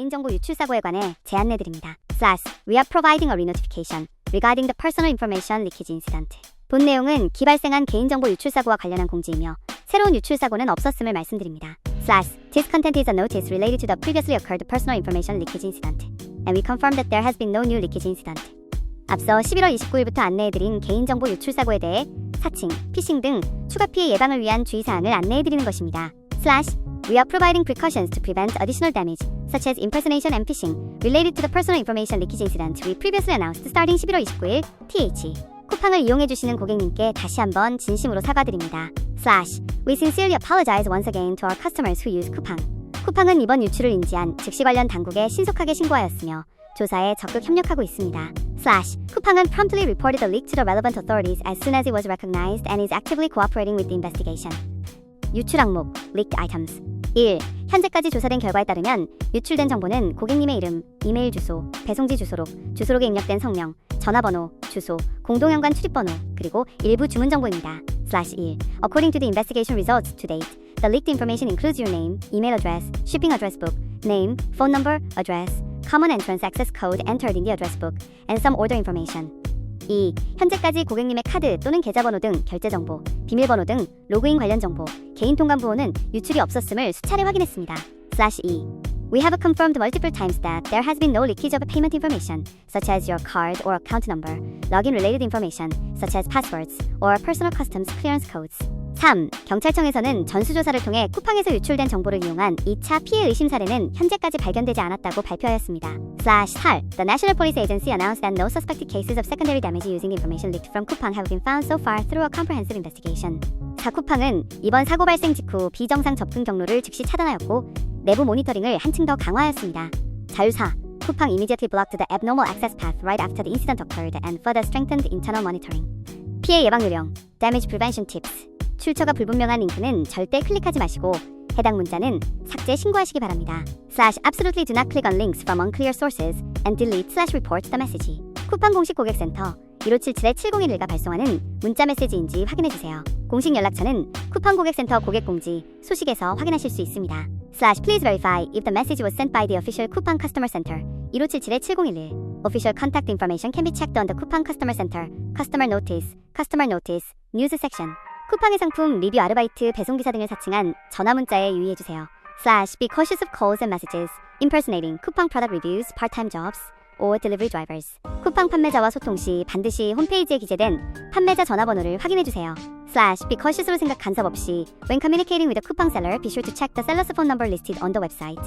개인정보 유출 사고에 관해 제안해드립니다. Slash, we are providing a re-notification regarding the personal information leakage incident. 본 내용은 기발생한 개인정보 유출 사고와 관련한 공지이며 새로운 유출 사고는 없었음을 말씀드립니다. Slash, this content is a notice related to the previously occurred personal information leakage incident, and we confirm that there has been no new leakage incident. 앞서 11월 29일부터 안내해드린 개인정보 유출 사고에 대해 사칭, 피싱 등 추가 피해 예방을 위한 주의사항을 안내해드리는 것입니다. Slash, we are providing precautions to prevent additional damage, such as impersonation and phishing, related to the personal information leakage incident we previously announced starting 11월 29일, TH. 쿠팡을 이용해 주시는 고객님께 다시 한번 진심으로 사과드립니다. Slash, we sincerely apologize once again to our customers who use 쿠팡. 쿠팡은 이번 유출을 인지한 즉시 관련 당국에 신속하게 신고하였으며 조사에 적극 협력하고 있습니다. Slash, 쿠팡은 promptly reported the leak to the relevant authorities as soon as it was recognized and is actively cooperating with the investigation. 유출 항목, leaked items. 1. 현재까지 조사된 결과에 따르면 유출된 정보는 고객님의 이름, 이메일 주소, 배송지 주소록, 주소록에 입력된 성명, 전화번호, 주소, 공동연관 출입번호, 그리고 일부 주문 정보입니다. Slash 1. According to the investigation results to date, the leaked information includes your name, email address, shipping address book, name, phone number, address, common entrance access code entered in the address book, and some order information. 2. 현재까지 고객님의 카드 또는 계좌번호 등 결제 정보, 비밀번호 등 로그인 관련 정보, 개인 통관 부호는 유출이 없었음을 수차례 확인했습니다. Slash 2. We have confirmed multiple times that there has been no leakage of payment information, such as your card or account number, login related information, such as passwords, or personal customs clearance codes. 3. 경찰청에서는 전수조사를 통해 쿠팡에서 유출된 정보를 이용한 2차 피해 의심 사례는 현재까지 발견되지 않았다고 발표하였습니다. Slash 8. The National Police Agency announced that no suspected cases of secondary damage using information leaked from Coupang have been found so far through a comprehensive investigation. 자쿠팡은 이번 사고 발생 직후 비정상 접근 경로를 즉시 차단하였고 내부 모니터링을 한층 더 강화하였습니다. 자유사 쿠팡 immediately blocked the abnormal access path right after the incident occurred and further strengthened internal monitoring. 피해 예방 요령 Damage prevention tips 출처가 불분명한 링크는 절대 클릭하지 마시고 해당 문자는 삭제 신고하시기 바랍니다. Slash absolutely do not click on links from unclear sources and delete slash report the message. 쿠팡 공식 고객센터 1577-7011가 발송하는 문자 메시지인지 확인해주세요. 공식 연락처는 쿠팡 고객센터 고객공지 소식에서 확인하실 수 있습니다. Slash please verify if the message was sent by the official Coupang Customer Center 1577-7011. Official contact information can be checked on the Coupang Customer Center Customer Notice, Customer Notice, News section. 쿠팡의 상품 리뷰 아르바이트 배송기사 등을 사칭한 전화 문자에 유의해주세요. Slash be cautious of calls and messages impersonating 쿠팡 product reviews, part-time jobs, or delivery drivers. 쿠팡 판매자와 소통 시 반드시 홈페이지에 기재된 판매자 전화번호를 확인해주세요. Slash be cautious로 생각 간섭 없이 when communicating with a 쿠팡 seller, be sure to check the seller's phone number listed on the website.